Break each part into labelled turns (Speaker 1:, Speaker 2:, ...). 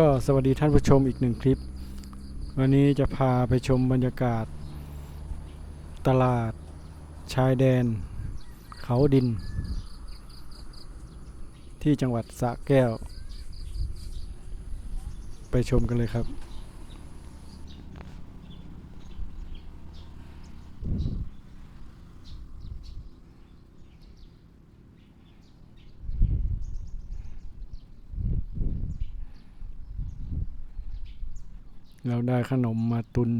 Speaker 1: ก็สวัสดีท่านผู้ชมอีกหนึ่งคลิป วันนี้จะพาไปชมบรรยากาศ ตลาดชายแดน เขาดิน ที่จังหวัดสระแก้ว ไปชมกันเลยครับ เราได้ขนมมาตุน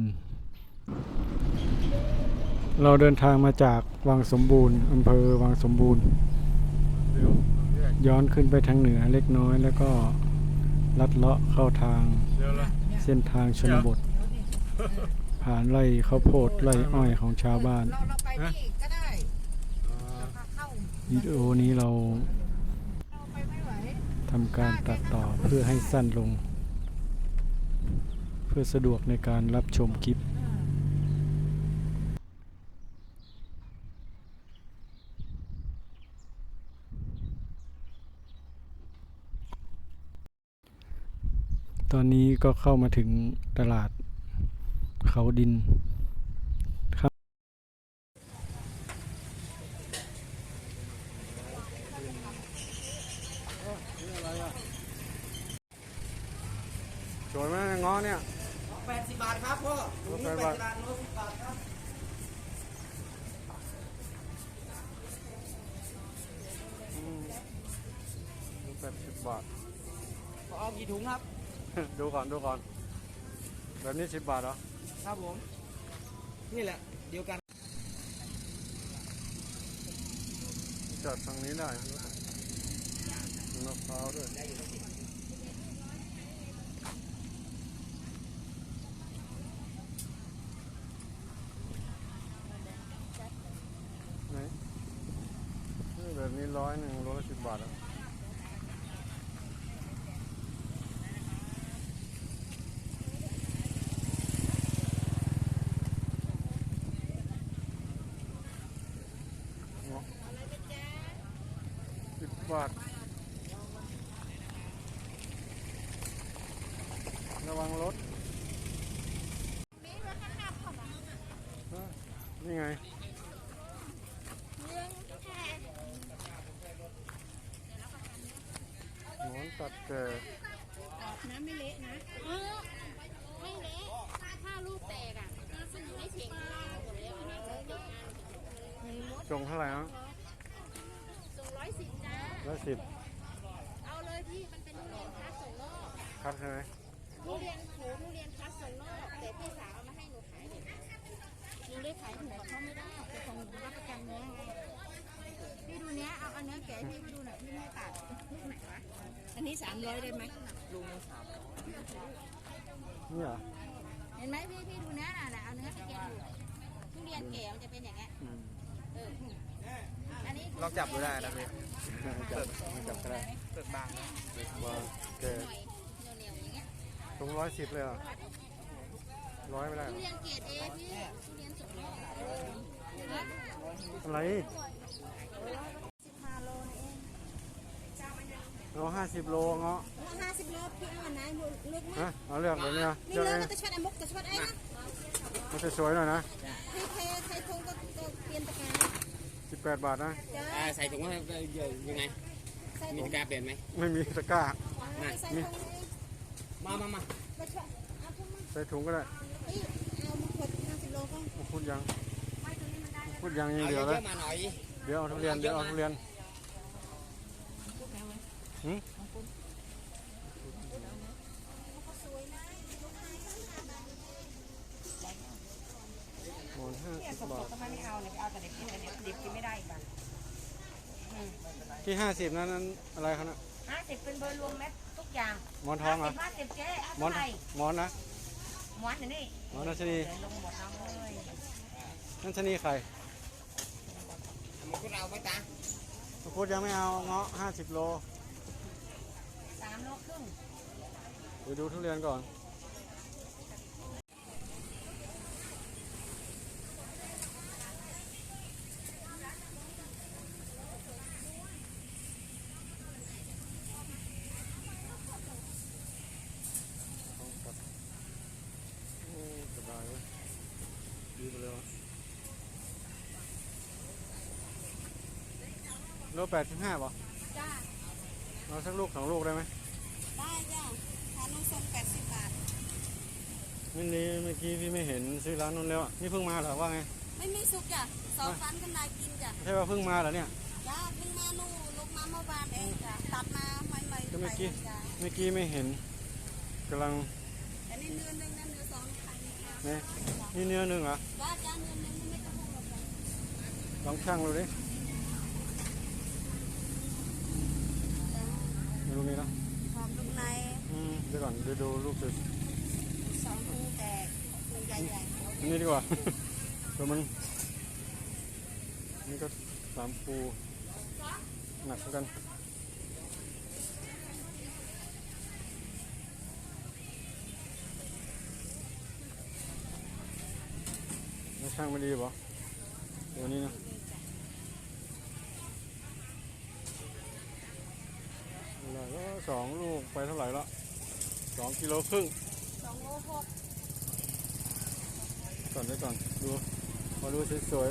Speaker 1: เราเดินทางมาจากวังสมบูรณ์อำเภอวังสมบูรณ์ ย้อนขึ้นไปทางเหนือเล็กน้อยแล้วก็ลัดเลาะเข้าทางเส้นทางชนบท ผ่านไร่ข้าวโพดไร่อ้อยของชาวบ้านวิดีโอนี้เราทำการตัดต่อเพื่อให้สั้นลง เพื่อสะดวกในการรับชมคลิป ตอนนี้ก็เข้ามาถึงตลาดเขาดิน สวยไหมง้อเนี่ย
Speaker 2: แปดสิบบาทครับพ่อ
Speaker 1: โอ้
Speaker 2: ถุง
Speaker 1: แป
Speaker 2: นี้
Speaker 1: ด
Speaker 2: แป
Speaker 1: บาท
Speaker 2: ดสิบบาทโลสิบบาทครับ
Speaker 1: แปดสิ บบาท
Speaker 2: พอเอากี่ถุงครับ
Speaker 1: ดูก่อนดูก่อน แบบนี้สิบบาทเหรอ
Speaker 2: ครับผม นี่แหละ เดียวกัน
Speaker 1: จัดทางนี้ได้มีมะพร้าวด้วยไหนนี่แบบนี้ร้อยหนึ่งโลละสิบบาทอะเบบาท ระวังรถฮะนี่ไงหนอนตัดแก่
Speaker 3: น้ำไม่เละนะ
Speaker 4: เออไม่เละถ้าถ้าลูกแตกอะมันอยู่ในเข่งหมดแล้วอันนี้คือติดงานมีมด
Speaker 1: จงเท่าไหร่ฮะ
Speaker 4: ส่งร้อยสิบ จ้า
Speaker 1: ร้อยสิบ
Speaker 4: เอาเลยพี่มันเป็นทุเรียนคัสส่งนอก
Speaker 1: คัดใช่ไหม
Speaker 4: ทุเรียนโขทุเรียนคัสส่งนอกแต่พี่สาวเอามาให้หนูขายเนี่ยหนูเลยขายถูกกับเขาไม่ได้แต่ของหนูรับประกันเนื้อไงพี่ดูเนี้ยเอาเอาเนื้อแกะให้พี่มาดูหน่อยพี่ไม่ตัดลูกไหนวะ
Speaker 3: อันนี้สามร้อยได้ไหม
Speaker 1: นี่เหรอ
Speaker 4: เห็นไหมพี่พี่ดูเนื้อน่ะน่ะเอาเนื้อไปแกะดูทุเรียนแก่มันจะเป็นอย่างเงี้ย
Speaker 1: อืม
Speaker 4: เอออันนี้
Speaker 2: ลองจับดูได้นะพี่
Speaker 1: จับจับก็ได้
Speaker 2: เปิดบางนะ
Speaker 1: ว่าแก
Speaker 4: หน่อยเหนียวๆอย่างเงี้ย
Speaker 1: ตรงร้อยสิบเลยเหรอร้อยไม่ได้เหร
Speaker 4: ทุ
Speaker 1: อ
Speaker 4: เรียนเกรดเอพี่ทุเรียนสุกนอกนะ
Speaker 1: อะไร
Speaker 4: สิบห้าโลนะเอง
Speaker 1: เอาห้าสิบโลเงาะ
Speaker 4: ห้าสิบโลพี่เอาอันไหนเลือกไหม
Speaker 1: ฮะเอาเลือกแบบนี้นะ
Speaker 4: นี่
Speaker 1: เลือก
Speaker 4: เลื
Speaker 1: เอ
Speaker 4: อก
Speaker 1: ง
Speaker 4: ก็จะชดไอ้มุกจะชดไอ้นะ
Speaker 1: มันจะสวยหน่อยนะ
Speaker 4: ให้ใครใครทงก็ก็เปลี่ยนตะการ
Speaker 1: สิบแปดบาทนะ
Speaker 4: จ้า
Speaker 2: อ่าใส่ถุงว่ายังไง
Speaker 4: ใส่
Speaker 2: มี
Speaker 4: ถุง
Speaker 2: กาเปลี่ยนไหม
Speaker 1: ไม่มีตะกร้า
Speaker 4: ใส่ถุงนี้
Speaker 2: มามามา
Speaker 4: ไปชดเอาถุงมา
Speaker 1: ใส่ถุงก็ได้
Speaker 4: เอ้ยเอามาขวดห้าสิบโลก็
Speaker 1: พูดยัง
Speaker 4: ไม่ตรงนี้มันได้
Speaker 1: พูดยังยัง
Speaker 2: เอา
Speaker 1: เดี
Speaker 2: เย
Speaker 1: ยวเลย
Speaker 2: อะๆมาหน่อย
Speaker 1: เดี๋ยวเอาทุเรียนเดี๋ยวเอาทุเรียนหืม อนห้าสิบบาท
Speaker 3: ก็ไม่เอาเนี่ยเอาแต่เด็กกินแต่เด็กเด็กกินไม่ได้อีกอะ
Speaker 1: ที่ห้าสิบนั้นนั้นอะไรครับนะ
Speaker 3: ห้าสิบเป็นเบอร์รวมแม็ทุกอย่าง
Speaker 1: หมอนทองเหรอ
Speaker 3: ห้าสิบเจ๊
Speaker 1: หมอน
Speaker 3: เท่าไหร่
Speaker 1: หมอนนะ
Speaker 3: หมอนอยู่นี่
Speaker 1: หมอนนัชนี
Speaker 3: เดี๋ยวลงหมดเอาเลย
Speaker 1: นัชนีใคร
Speaker 2: มันก็เราไม่ตา
Speaker 1: พูดยังไม่เอาเงาะห้าสิบโล
Speaker 3: สามโลครึ่ง
Speaker 1: เดี๋ยวดูทุเรียนก่อน โลแปดสิบห้าป่ะ
Speaker 4: จ้า
Speaker 1: เอาสักลูกสองลูกได้ไหม
Speaker 4: ได้จ้าทานนมส้มแปดสิบบาท
Speaker 1: นี่นี่เมื่อกี้พี่ไม่เห็นซื้อร้านนู้นแล้วอะนี่เพิ่งมาเหรอว่าไง
Speaker 4: ไม่มีสุกจ้ะสองฟันกันนายกินจ้ะ
Speaker 1: ใช่ว่าเพิ่งมาเหรอเนี่ย
Speaker 4: จ้าเพิ่งมานู่นลงมาเมื่อวานเองจ้ะตัดมาใหม่ๆ
Speaker 1: ก็เมื่อกี้
Speaker 4: จ้ะ
Speaker 1: เมื่อกี้ไม่เห็นกำลัง
Speaker 4: แต่นี่เนื้อหนึ่งนะเนื้อสองพันจ้ะ
Speaker 1: เนี่ยนี่เนื้อหนึ่งเหรอ
Speaker 4: จ้าจ้าเนื้อหนึ่งไม่ต้องห่วงหรอกจ้ะ
Speaker 1: ลองช่างดูดิ
Speaker 4: จ้า
Speaker 1: ดูนี่นะ
Speaker 4: หอมลูกใน
Speaker 1: อืมเดี๋ยวก่อนเดี๋ยวดูลูกสุด
Speaker 4: สองภูแตกภูใหญ่ๆ
Speaker 1: อันนี้ดีกว่า ตัวมันนี่ก็สามปูหนักเหมือนกันแล้วช่างไม่ดีป่ะตัวนี้นะเท่าไหร่ก็ สองลูกไปเท่าไหร่ละสองกิโลครึ่ง
Speaker 4: สองโลหก
Speaker 1: ก่อนไว้ก่อนดูพอดูสวย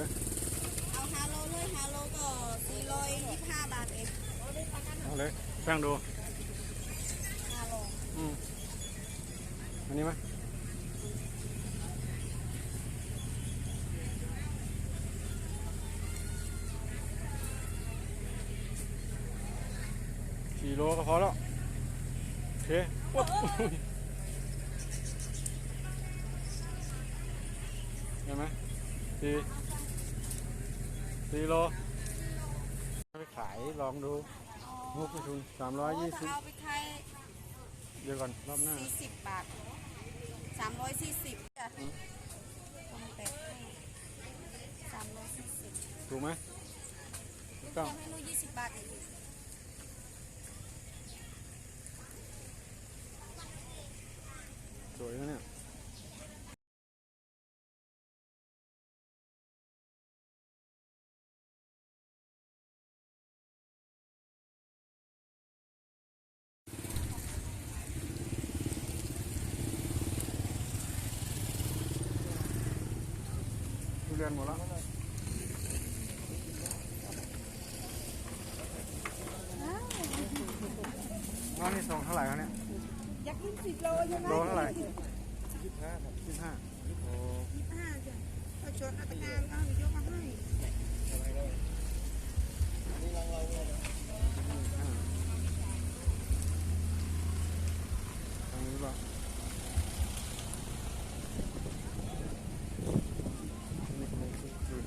Speaker 4: เอาฮาโลเลยฮาโลก็สี่ร้อยยี่สิบห้าบาทเอง
Speaker 1: ๆเอาเลยแป้งดู
Speaker 4: ฮาโล
Speaker 1: อืมอันนี้ไหม สี่โลก็พอแล้ว โอเคปุ๊บเห็นไหมสี่สี่โลไปขายลองดูมุกไปทุนสามร้อยยี่สิบ
Speaker 4: เอาไปขาย
Speaker 1: เดี๋ยวก่อนรอบหน้า
Speaker 4: สี่สิบบาทสามร้อยสี่สิบจ้ะตรงแปดสามร้อยสี่สิบ
Speaker 1: ถูกไหม
Speaker 4: ลูก
Speaker 1: ก็
Speaker 4: ยังให้ลูกยี่สิบบาทเอง
Speaker 1: วยนะเนี่ยทุเรียนหมดแล้วงอนนี่ส่งเท่าไหร่ครับเนี่ย
Speaker 4: อยากกิน สิบโลใช่ไหม
Speaker 1: โลเท่าไหร่ ยี่สิบห้าครับยี่สิบห้าโอ้
Speaker 4: ห้าจ้ะเอาชนเอาตะกร้ารเอายกมาให้
Speaker 1: ทางนี้ป่ะนี่กำลังซื้อซื้อ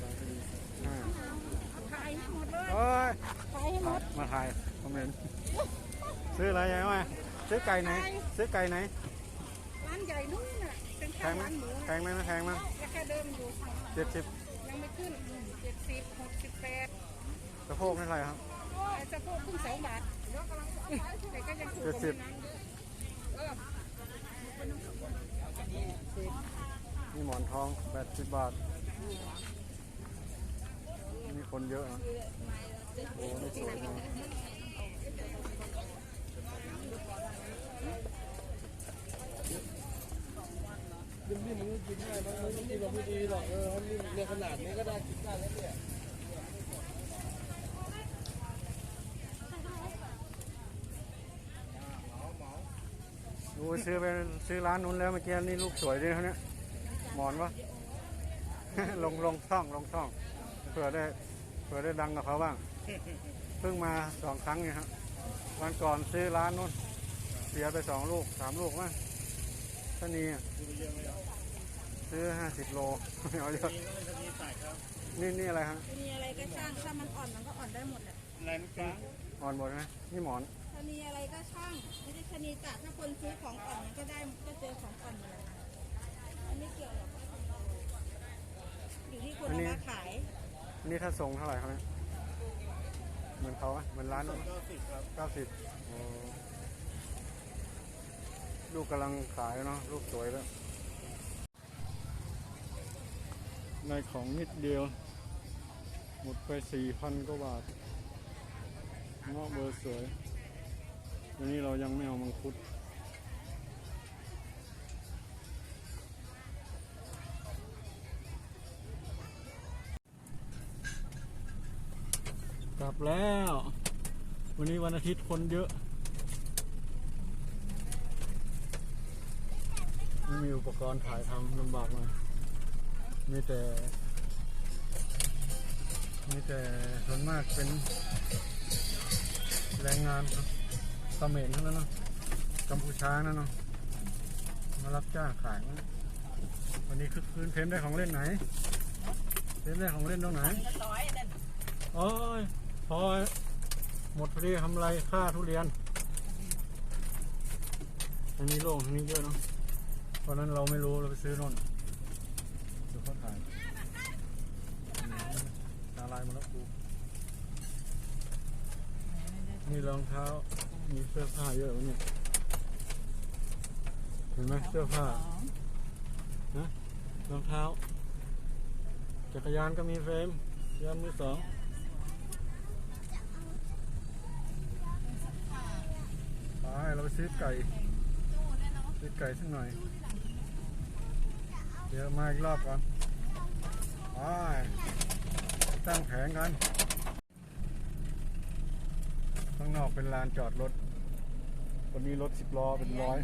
Speaker 1: สามสิบห้า
Speaker 4: ขายให้หมดเลย
Speaker 1: โอ้ย
Speaker 4: ขายให้หมด
Speaker 1: มาถ่ายคอมเมนต์ซื้ออะไรยังไง ซื้อไก่ไหน ซื้อไก่ไหน
Speaker 4: ร้านใหญ่นู่นน่ะเป็น
Speaker 1: แพ
Speaker 4: ข้าว
Speaker 1: งไหม
Speaker 4: ร้านหมู
Speaker 1: แพงไหมไม่แพงมั้ย
Speaker 4: ราคาเดิมอยู่
Speaker 1: เจ็ดสิบ
Speaker 4: ยังไม่ขึ้นเจ็ดสิบหกสิบแปด
Speaker 1: สะโพกเท่าไหร่ครับ
Speaker 4: ไอ้สะโพกขึ้นสองบาทแต่ก็ยังถูก
Speaker 1: เจ็ดสิบนี่หมอนทองแปดสิบบาทนี่คนเยอะนะโอ้นี่สวยมา
Speaker 2: นิ่มๆมันก็กินได้มันไม่กินเราไม่ดีหรอกเออนิ่มเนี่ยขนาดนี้ก็ได้กินได้แล้วเนี่ย
Speaker 1: ดูซื้อไปซื้อร้านนู้นแล้วเมื่อกี้นี่ลูกสวยด้วยเขาเนี่ยหมอนวะลงลงช่องลงช่องเผื่อได้เผื่อได้ดังกับเขาบ้างเพิ่งมาสองครั้งเนี่ยครับวันก่อนซื้อร้านนู้นเสียไปสองลูกสามลูกมั้งานี้อะซื้อห้าสิบโลไม่เอาเยอะนี่นี่อะไรฮะ
Speaker 4: มีอะไรก็ช่างถ้ามันอ่อนมันก็อ่อนได้หมดแหละ
Speaker 2: อะไรนะจ๊ะ
Speaker 1: อ่อนหมดไหมนี่หมอน
Speaker 4: ถ้ามีอะไรก็ช่างไม่ได้ชนีตะถ้าคนซื้อของอ่อนมันก็ได้ก็เจอของอ่อนอยู่แล้วนะอันไม่เกี่ยวหรอกอยู่ที่คนเอามาขาย
Speaker 1: นี่ถ้าส่งเท่าไหร่ครับเนี่ยเหมือนเขาไหมเหมือนร้าน
Speaker 2: เก้าสิบครับ
Speaker 1: เก้าสิบ ลูกกำลังขายเนาะลูกสวยแล้วในของนิดเดียว หมดไปสี่พันกว่าบาทเงาะเบอร์สวย วันนี้เรายังไม่เอามังคุดกลับแล้ว วันนี้วันอาทิตย์คนเยอะ ไม่มี อุปกรณ์ถ่ายทำลำบากหน่อยมีแต่ มีแต่ส่วนมากเป็นแรงงานครับเขมรนั้นเนาะกัมพูชานั่นเนาะมารับจ้างขายนะวันนี้คือคืนเพมได้ของเล่นไหนเพมได้ของเล่นตรงไหนโอ้ยพอหมดพอดีทำไรค่าทุเรียนอันนี้โล่งอันนี้เยอะเนาะ เพราะนั้นเราไม่รู้เราไปซื้อโน่นดูเขาถ่ายตาลายหมาแล้วกูนี่รองเท้า มีเสื้อผ้าเยอะวะเนี่ยเห็นไหมเสื้อผ้านะรองเท้า จักรยานก็มีเฟรมยานมือสองไปเราไปซื้อไก่ซื้อ ไก่สักหน่อย เดี๋ยวมาอีกรอบก่อนไปตั้งแผงกัน ข้างนอกเป็นลานจอดรถ วันนี้รถสิบล้อเป็นร้อย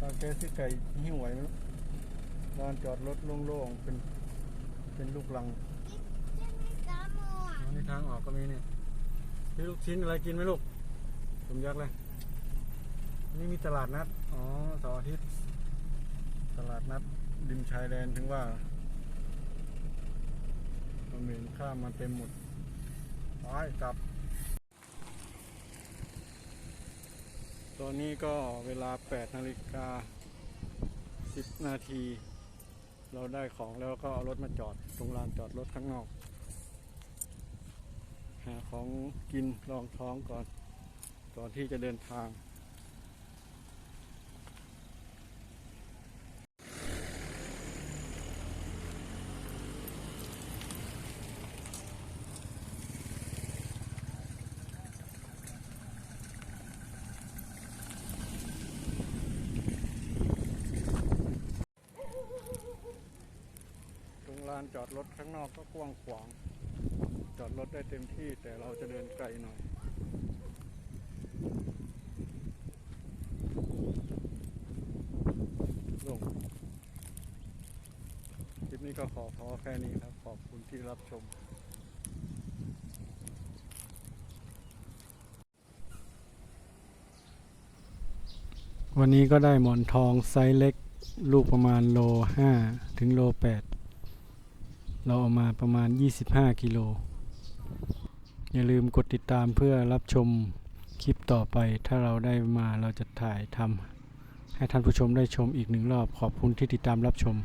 Speaker 1: ตาแกซื้อไก่หิ้วไหวไหมลูกลานจอดรถโล่งๆ เป็น เป็นลูกลังอันนี้ทางออกก็มีเนี่ยซื้อลูกชิ้นอะไรกินไหมลูกผมยักษ์เลย นี่มีตลาดนัด อ๋อเสาร์อาทิตย์ ตลาดนัดริมชายแดนถึงว่าเราเหม็นข้ามมาเต็มหมด ไปกลับ ตอนนี้ก็เวลา 8 นาฬิกา 10 นาที เราได้ของแล้วก็เอารถมาจอด ตรงลานจอดรถข้างนอก หาของกินรองท้องก่อน ก่อนที่จะเดินทาง ตรงลานจ อดรถข้างนอกก็กว้างขวาง จอดรถได้เต็มที่แต่เราจะเดินไกลหน่อยลงคลิปนี้ก็ขอพอแค่นี้ครับ ขอบคุณที่รับชมวันนี้ก็ได้หมอนทองไซส์เล็ก ลูกประมาณโลห้าถึงโลแปด เราเอามาประมาณ 25 กิโล อย่าลืมกดติดตามเพื่อรับชมคลิปต่อไป ถ้าเราได้มาเราจะถ่ายทำให้ท่านผู้ชมได้ชมอีกหนึ่งรอบ ขอบคุณที่ติดตามรับชม